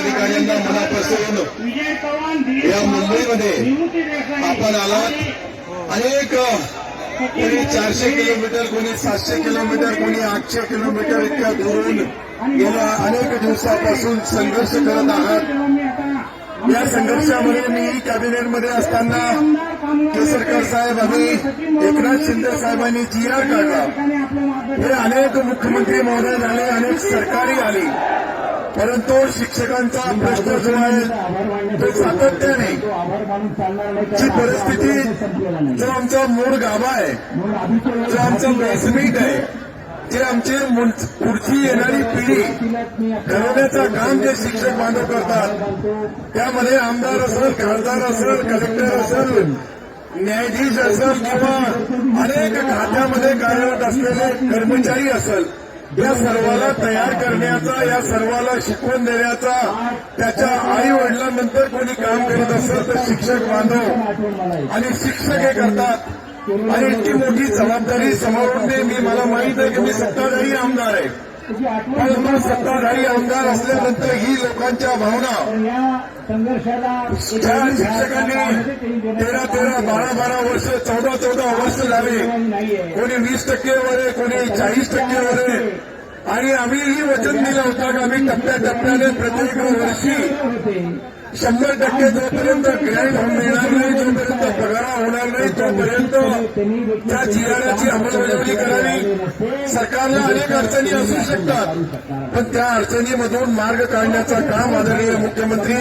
पदाधिकाऱ्यांना मनापासून या मुंबईमध्ये आपण आलात. अनेक कोणी चारशे किलोमीटर कोणी सातशे किलोमीटर कोणी आठशे किलोमीटर इतक्या दुरून गेल्या अनेक दिवसापासून संघर्ष करत आहात. या संघर्षामध्ये मी कॅबिनेटमध्ये असताना केसरकर साहेब आणि एकनाथ शिंदे साहेबांनी जी आर काढला. हे अनेक मुख्यमंत्री महोदय झाले अनेक सरकारी आली. परंतु शिक्षकांचा प्रश्न जो आहे तो सातत्याने जी परिस्थिती जो आमचा मूळ गाभा आहे जो आमचं बेसमेंट आहे जे आमचे पुढची येणारी पिढी घडवण्याचं काम जे शिक्षक बांधव करतात त्यामध्ये आमदार असेल खासदार असेल कलेक्टर असेल न्यायाधीश असेल किंवा अनेक खात्यामध्ये कार्यरत असलेले कर्मचारी असेल या सर्वाला तयार करण्याचा या सर्वाला शिकवून देण्याचा त्याच्या आई वडिलांनंतर कोणी काम करत असेल तर शिक्षक बांधव आणि शिक्षक हे करतात. आणि इतकी मोठी जबाबदारी समावून मी मला माहीत आहे की मी सत्ताधारी आमदार आहे. सत्ताधारी आमदार असल्यानंतर ही लोकांच्या भावना. ज्या शिक्षकांनी तेरा तेरा बारा बारा वर्ष चौदा चौदा वर्ष झाले. कोणी वीस टक्केवर कोणी चाळीस टक्केवर आणि आम्हीही वचन दिलं होतं की आम्ही टप्प्याटप्प्याने प्रत्येक वर्षी शंभर टक्के जोपर्यंत ग्रँड मिळणार नाही जोपर्यंत पगार होणार नाही तोपर्यंत त्या जिराण्याची अंमलबजावणी करावी. सरकारला अनेक अडचणी असू शकतात. पण त्या अडचणीमधून मार्ग काढण्याचं काम आदरणीय मुख्यमंत्री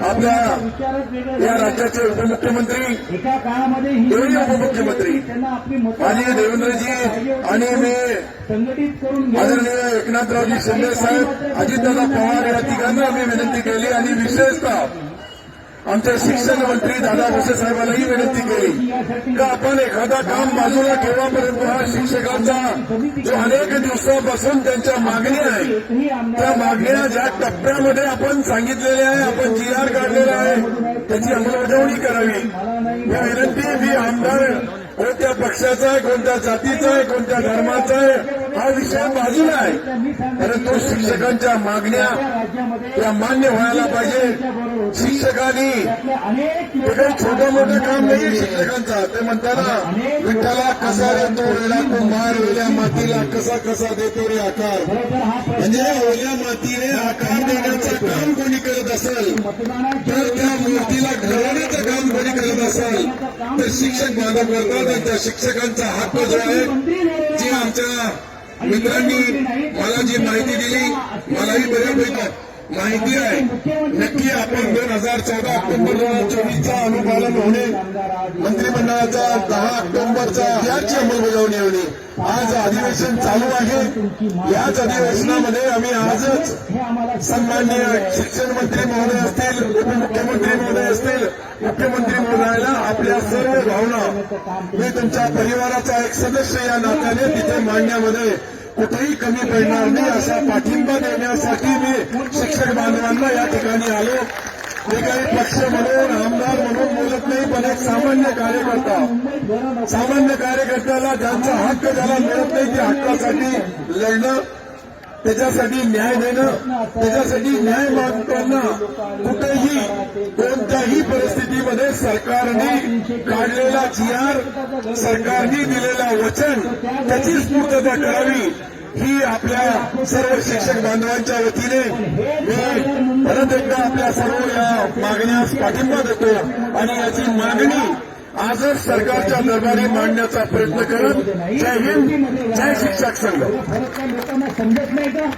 आपल्या या राज्याचे उपमुख्यमंत्री एका दोन्ही उपमुख्यमंत्री माननीय देवेंद्रजी आणि मी आदरणीय एकनाथरावजी शिंदे साहेब अजितदादा पवार या तिघांना आम्ही विनंती केली आणि विशेषतः आमच्या शिक्षण मंत्री दादा भुसे साहेबांनाही विनंती केली का आपण एखादा काम बाजूला ठेवापर्यंत हा शिक्षकांचा जो अनेक दिवसापासून त्यांच्या मागणी आहे त्या मागण्या ज्या टप्प्यामध्ये आपण सांगितलेल्या आहे आपण जी आर काढलेला आहे त्याची अंमलबजावणी करावी. या विनंती मी आमदार कोणत्या पक्षाचा आहे कोणत्या जातीचा आहे कोणत्या धर्माचा आहे हा विषय बाजूला आहे. परंतु शिक्षकांच्या मागण्या त्या मान्य व्हायला पाहिजे. शिक्षकांनी काही छोटं मोठं काम नाही शिक्षकांचा. ते म्हणताना विठ्ठला कसा देतो वेळा कुंभार ओल्या मातीला कसा कसा देतो रे आकार. म्हणजे ओल्या मातीने आकार देण्याचं काम कोणी करत असेल तर त्या मूर्तीला घडवण्याचं काम करत असाल तर शिक्षक बांधव करतात आणि त्या शिक्षकांचा हक्क जो आहे जी आमच्या मित्रांनी मला जी माहिती दिली मलाही बऱ्यापैकी माहिती आहे. नक्की आपण दोन हजार चौदा ऑक्टोबर दोन हजार चोवीसचा अनुपालन होणे मंत्रिमंडळाचा दहा ऑक्टोबरचा याची अंमलबजावणी होणे आज अधिवेशन चालू आहे. याच अधिवेशनामध्ये आम्ही आजच सन्माननीय शिक्षण मंत्री महोदय असतील उपमुख्यमंत्री महोदय असतील मुख्यमंत्री महोदयाला आपल्या सर्व भावना मी तुमच्या परिवाराचा एक सदस्य या नात्याने तिथे मांडण्यामध्ये कुठेही कमी पडणार नाही. असा पाठिंबा देण्यासाठी मी शिक्षक बांधवांना या ठिकाणी आलो. मी काही पक्ष म्हणून आमदार म्हणून बोलत नाही. पण एक सामान्य कार्यकर्ता सामान्य कार्यकर्त्याला ज्यांचा हक्क ज्याला मिळत नाही त्या हक्कासाठी लढणं त्याच्यासाठी न्याय देणं त्याच्यासाठी न्याय मागताना कुठेही कोणत्याही परिस्थितीमध्ये सरकारने काढलेला जी आर सरकारने दिलेला वचन त्याचीच पूर्तता करावी. ही आपल्या सर्व शिक्षक बांधवांच्या वतीने मी परत एकदा आपल्या सर्व या मागण्यास पाठिंबा देतो आणि याची मागणी आजच सरकारच्या दरबारी मांडण्याचा प्रयत्न करत जय हिंद जय शिक्षक संघ. लोकांना समजत नाही का?